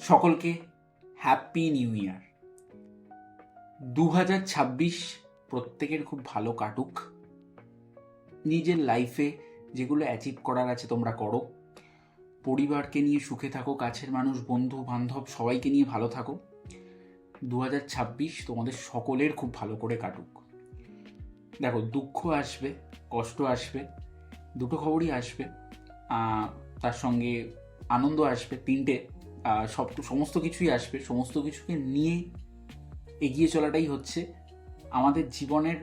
সকলকে happy new year দু হাজার ছাব্বিশ প্রত্যেকের খুব ভালো কাটুক। নিজের লাইফে যেগুলো অ্যাচিভ করার আছে তোমরা করো। পরিবারকে নিয়ে সুখে থাকো, কাছের মানুষ, বন্ধু, বান্ধব, সবাইকে নিয়ে ভালো থাকো। দু হাজার ছাব্বিশ তোমাদের সকলের খুব ভালো করে কাটুক। দেখো, দুঃখ আসবে, কষ্ট আসবে, দুটো খবরই আসবে। তার সঙ্গে আনন্দ আসবে, তিনটে সব সমস্ত কিছুই আসবে। সমস্ত কিছুকে নিয়ে এগিয়ে চলাটাই হচ্ছে আমাদের জীবনের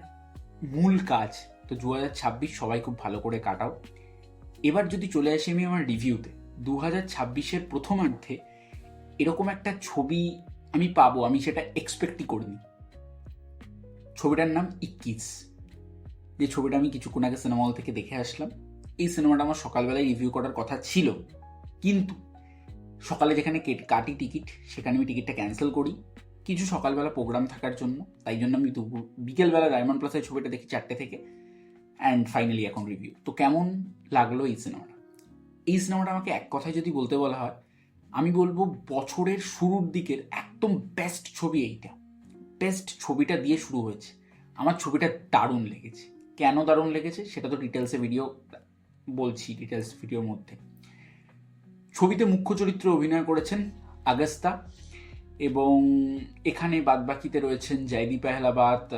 মূল কাজ। তো দু হাজার ছাব্বিশ সবাই খুব ভালো করে কাটাও। এবার যদি চলে আসি আমি আমার রিভিউতে। দু হাজার ছাব্বিশের প্রথমার্ধে এরকম একটা ছবি আমি পাবো, আমি সেটা এক্সপেক্টই করিনি। ছবিটার নাম ইক্কিস। যে ছবিটা আমি কিছুক্ষণ আগে সিনেমা হল থেকে দেখে আসলাম। এই সিনেমাটা আমার সকালবেলায় রিভিউ করার কথা ছিল। কিন্তু সকালে যেখানে কেট- কাটি টিকিট, সেখানে আমি টিকিটটা ক্যান্সেল করি। কিছু সকালবেলা প্রোগ্রাম থাকার জন্য, তাই জন্য আমি দুপুর বিকেলবেলা ডায়মন্ড প্লাসের ছবিটা দেখি চারটে থেকে অ্যান্ড ফাইনালি এখন রিভিউ তো কেমন লাগল এই সিনেমাটা এই সিনেমাটা আমাকে এক কথায় যদি বলতে বলা হয়, আমি বলব বছরের শুরুর দিকের একদম বেস্ট ছবি এইটা। বেস্ট ছবিটা দিয়ে শুরু হয়েছে। আমার ছবিটা দারুণ লেগেছে। কেন দারুণ লেগেছে, সেটা তো ডিটেলসে ভিডিও বলছি ডিটেলস ভিডিওর মধ্যে। ছবিতে মুখ্য চরিত্রে অভিনয় করেছেন আগস্তা এবং এখানে বাদবাকিতে রয়েছেন জয়দীপ পেহলাবাদ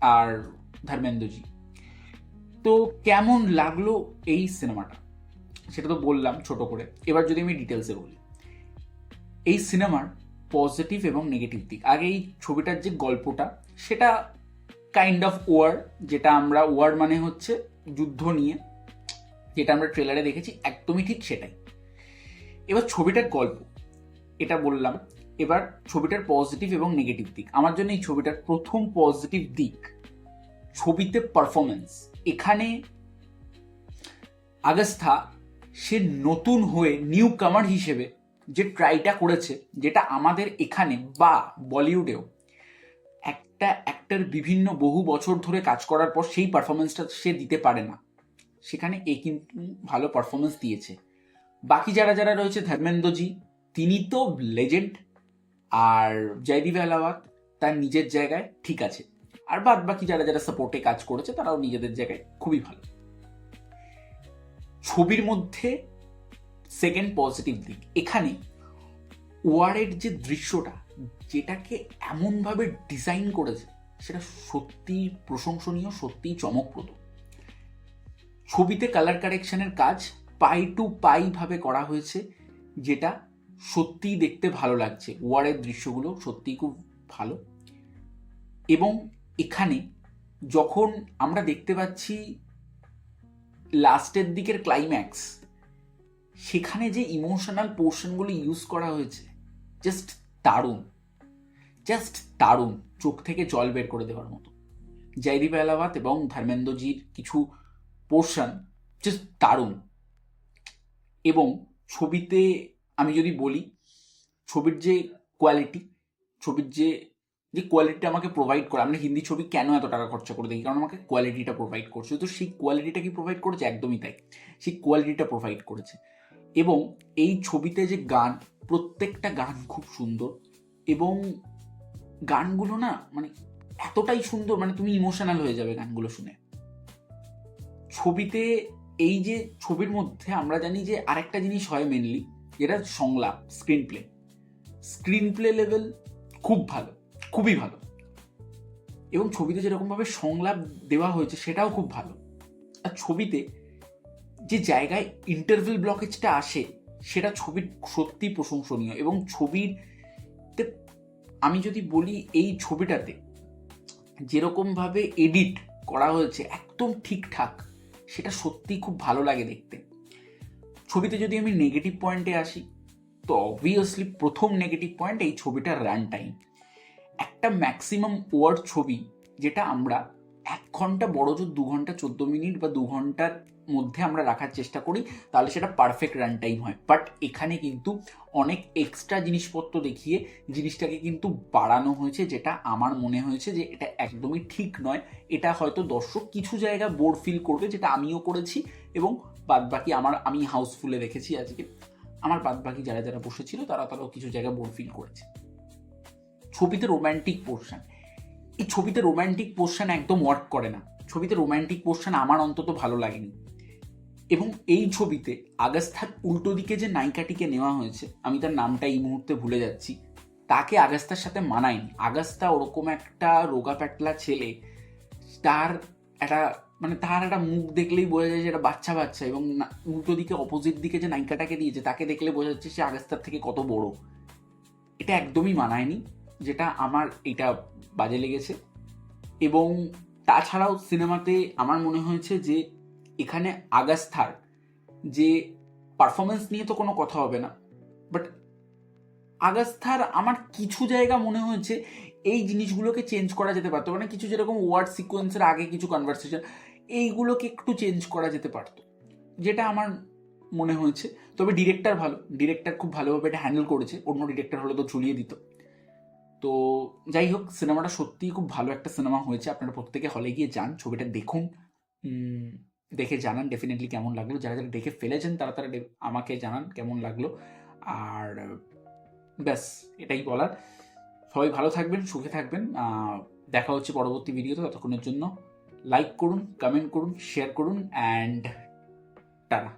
আর ধর্মেন্দ্রজি। তো কেমন লাগল এই সিনেমাটা? সেটা তো বললাম ছোট করে। এবার যদি আমি ডিটেলসে বলি। এই সিনেমার পজিটিভ এবং নেগেটিভ দিক। আগে এই ছবিটার যে গল্পটা, সেটা কাইন্ড অফ ওয়ার যেটা আমরা ওয়ার মানে হচ্ছে যুদ্ধ নিয়ে যেটা আমরা ট্রেলারে দেখেছি, একদমই ঠিক সেটাই। এবার ছবিটার গল্প। এটা বললাম, এবার ছবিটার পজিটিভ এবং নেগেটিভ দিক। আমার জন্য এই ছবিটার প্রথম পজিটিভ দিক ছবিতে পারফরমেন্স এখানে আগস্থা সে নতুন হয়ে নিউ কামার হিসেবে যে ট্রাইটা করেছে, যেটা আমাদের এখানে বা বলিউডেও একটা অ্যাক্টর বিভিন্ন বহু বছর ধরে কাজ করার পর সেই পারফরমেন্সটা সে দিতে পারে না। সেখানে এ কিন্তু ভালো পারফরমেন্স দিয়েছে। বাকি যারা যারা রয়েছে ধর্মেন্দ্রজি তিনি তো লেজেন্ড আর জয়দীপ আহলাওয়াত তার নিজের জায়গায় ঠিক আছে। আর বাদ বাকি যারা যারা সাপোর্টে কাজ করেছে, তারাও নিজেদের জায়গায় খুবই ভালো। ছবির মধ্যে সেকেন্ড পজিটিভ দিক, এখানে ওয়ারের যে দৃশ্যটা, যেটাকে এমনভাবে ডিজাইন করেছে, সেটা সত্যি প্রশংসনীয় সত্যি চমকপ্রদ। ছবিতে কালার কারেকশনের কাজ পাই টু পাই ভাবে করা হয়েছে, যেটা সত্যিই দেখতে ভালো লাগছে। ওয়ারের দৃশ্যগুলো সত্যিই খুব ভালো। এবং এখানে যখন আমরা দেখতে পাচ্ছি লাস্টের দিকের ক্লাইম্যাক্স সেখানে যে ইমোশনাল পোর্শনগুলো ইউজ করা হয়েছে জাস্ট দারুণ। জাস্ট দারুণ। চোখ থেকে জল বের করে দেওয়ার মতো। জয়দীপ এলাহাবাদ এবং ধর্মেন্দ্রজির কিছু পোর্শন জাস্ট দারুণ। এবং ছবিতে আমি যদি বলি, ছবির যে কোয়ালিটি ছবির যে যে কোয়ালিটিটা আমাকে প্রোভাইড করে, আমরা হিন্দি ছবি কেন এত টাকা খরচা করে দেখি? কারণ আমাকে কোয়ালিটিটা প্রোভাইড করছে। তো সেই কোয়ালিটিটা কি প্রোভাইড করেছে? একদমই তাই। সেই কোয়ালিটিটা প্রোভাইড করেছে। এবং এই ছবিতে যে গান, প্রত্যেকটা গান খুব সুন্দর। এবং গানগুলো না মানে এতটাই সুন্দর মানে তুমি ইমোশনাল হয়ে যাবে গানগুলো শুনে। ছবিতে এই যে ছবির মধ্যে আমরা জানি যে আরেকটা জিনিস হয় মেনলি যেটা সংলাপ screenplay screenplay level খুব ভালো, খুবই ভালো। এবং ছবিতে যেরকমভাবে সংলাপ দেওয়া হয়েছে সেটাও খুব ভালো। আর ছবিতে যে জায়গায় ইন্টারভেল ব্লকেজটা আসে, সেটা ছবির সত্যি প্রশংসনীয়। এবং ছবির আমি যদি বলি এই ছবিটাতে যেরকমভাবে এডিট করা হয়েছে, একদম ঠিকঠাক সেটা সত্যিই খুব ভালো লাগে দেখতে। ছবিতে যদি আমি নেগেটিভ পয়েন্টে আসি, তো অবভিয়াসলি প্রথম নেগেটিভ পয়েন্ট এই ছবিটার রান টাইম একটা ম্যাক্সিমাম ওয়ার্ড ছবি, যেটা আমরা এক ঘণ্টা বড় জোর, দু ঘণ্টা চোদ্দ মিনিট বা দু ঘণ্টার মধ্যে আমরা রাখার চেষ্টা করি, তাহলে সেটা পারফেক্ট রান টাইম হয়। বাট এখানে কিন্তু অনেক এক্সট্রা জিনিসপত্র দেখিয়ে জিনিসটাকে কিন্তু বাড়ানো হয়েছে, যেটা আমার মনে হয়েছে যে এটা একদমই ঠিক নয়। এটা হয়তো দর্শক কিছু জায়গা বোর ফিল করবে, যেটা আমিও করেছি এবং বাদ বাকি আমার, আমি হাউসফুলে দেখেছি আজকে। আমার বাদ বাকি যারা যারা বসেছিল, তারা তারাও কিছু জায়গায় বোর ফিল করেছে। ছবিতে রোম্যান্টিক পোর্শন এই ছবিতে রোম্যান্টিক পোর্শন একদম ওয়ার্ক করে না। ছবিতে রোম্যান্টিক পোর্শন আমার অন্তত ভালো লাগেনি। এবং এই ছবিতে আগাস্থার উল্টো দিকে যে নায়িকাটিকে নেওয়া হয়েছে, আমি তার নামটা এই মুহূর্তে ভুলে যাচ্ছি। তাকে আগাস্তার সাথে মানায়নি। আগাস্তা ওরকম একটা রোগা প্যাটলা ছেলে, তার একটা মানে তার একটা মুখ দেখলেই বোঝা যায় যে এটা বাচ্চা বাচ্চা এবং উল্টো দিকে অপোজিট দিকে যে নায়িকাটাকে দিয়েছে তাকে দেখলে বোঝা যাচ্ছে সে আগাস্তার থেকে কত বড়। এটা একদমই মানায়নি। যেটা আমার এটা বাজে লেগেছে। এবং তাছাড়াও সিনেমাতে আমার মনে হয়েছে যে এখানে আগাস্থার যে পারফরমেন্স নিয়ে তো কোনো কথা হবে না। বাট আগাস্থার আমার কিছু জায়গা মনে হয়েছে এই জিনিসগুলোকে চেঞ্জ করা যেতে পারতো। মানে কিছু যেরকম ওয়ার্ড সিকোয়েন্সের আগে কিছু কনভারসেশন এইগুলোকে একটু চেঞ্জ করা যেতে পারতো। যেটা আমার মনে হয়েছে। তবে ডিরেক্টর ভালো। ডিরেক্টর খুব ভালোভাবে এটা হ্যান্ডেল করেছে। অন্য ডিরেক্টর হলে তো ঝুলিয়ে দিত। তো যাই হোক, সিনেমাটা সত্যিই খুব ভালো একটা সিনেমা হয়েছে। আপনারা প্রত্যেকে হলে গিয়ে যান, ছবিটা দেখুন। দেখে জানান ডেফিনেটলি কেমন লাগল। যারা যারা দেখে ফেলেছেন, তারা তারা আমাকে জানান কেমন লাগল। আর, ব্যাস, এটাই বলার। সবাই ভালো থাকবেন, সুখে থাকবেন। দেখা হচ্ছে পরবর্তী ভিডিওতে ততক্ষণের জন্য। লাইক করুন কমেন্ট করুন শেয়ার করুন অ্যান্ড টাটা।